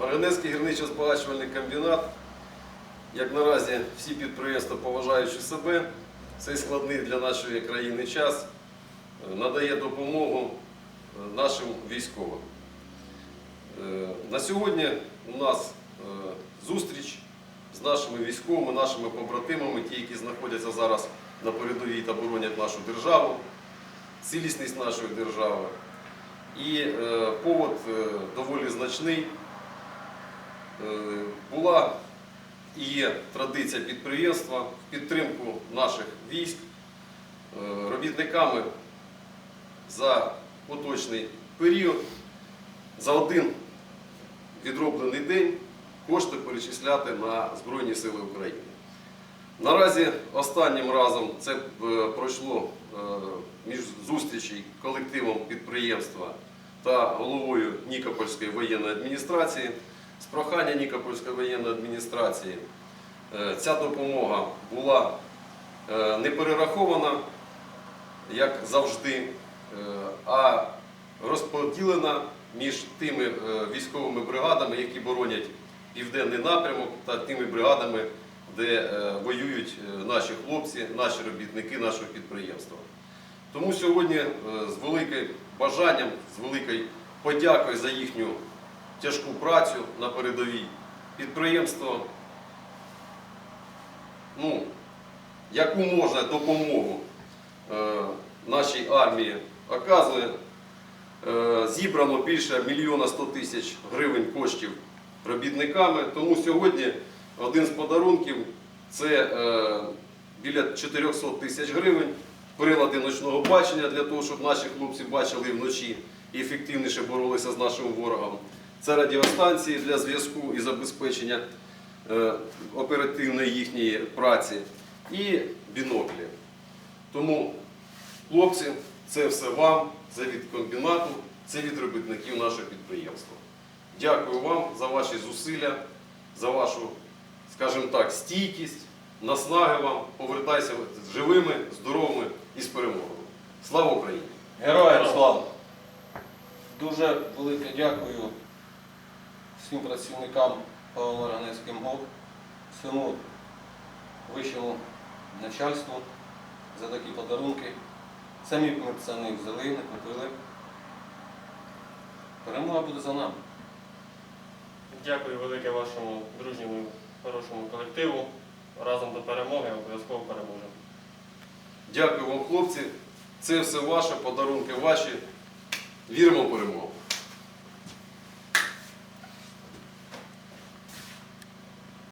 Марганецький гірничо-збагачувальний комбінат, як наразі всі підприємства, поважаючи себе, цей складний для нашої країни час е, надає допомогу е, нашим військовим. Е, На сьогодні у нас зустріч з нашими військовими, нашими побратимами, ті, які знаходяться зараз на передовій та боронять нашу державу, цілісність нашої держави. І повод доволі значний. Е, була і є традиція підприємства в підтримку наших військ е, робітниками за поточний період за один відроблений день кошти перечисляти на Збройні Сили України. Наразі останнім разом це е, пройшло між зустрічей колективом підприємства та головою Нікопольської воєнної адміністрації. З прохання Нікопольської воєнної адміністрації е, ця допомога була е, не перерахована, як завжди, е, а розподілена між тими військовими бригадами, які боронять південний напрямок, та тими бригадами, де воюють наші хлопці, наші робітники нашого підприємства. Тому сьогодні з великим бажанням, з великою подякою за їхню тяжку працю на передовій підприємство, ну, яку можна допомогу е, нашій армії оказує. Е, Зібрано більше мільйона 100 тисяч гривень коштів робітниками. Тому сьогодні один з подарунків це е, біля 400 тисяч гривень, прилади ночного бачення для того, щоб наші хлопці бачили вночі і ефективніше боролися з нашим ворогом. Це радіостанції для зв'язку і забезпечення е, оперативної їхньої праці і біноклі. Тому, хлопці, це все вам, це від комбінату, це від робітників нашого підприємства. Дякую вам за ваші зусилля, за вашу, скажімо так, стійкість, наснаги вам. Повертайся живими, здоровими і з перемогою. Слава Україні! Героям слава! Дуже велике дякую всім працівникам Павло-Ранецький МГОК, всьому вищому начальству за такі подарунки. Самі б ми це не взяли, не купили. Перемога буде за нами. Дякую велике вашому дружньому, хорошому колективу. Разом до перемоги обов'язково переможемо. Дякую вам, хлопці. Це все ваше, подарунки ваші. Віримо в перемогу.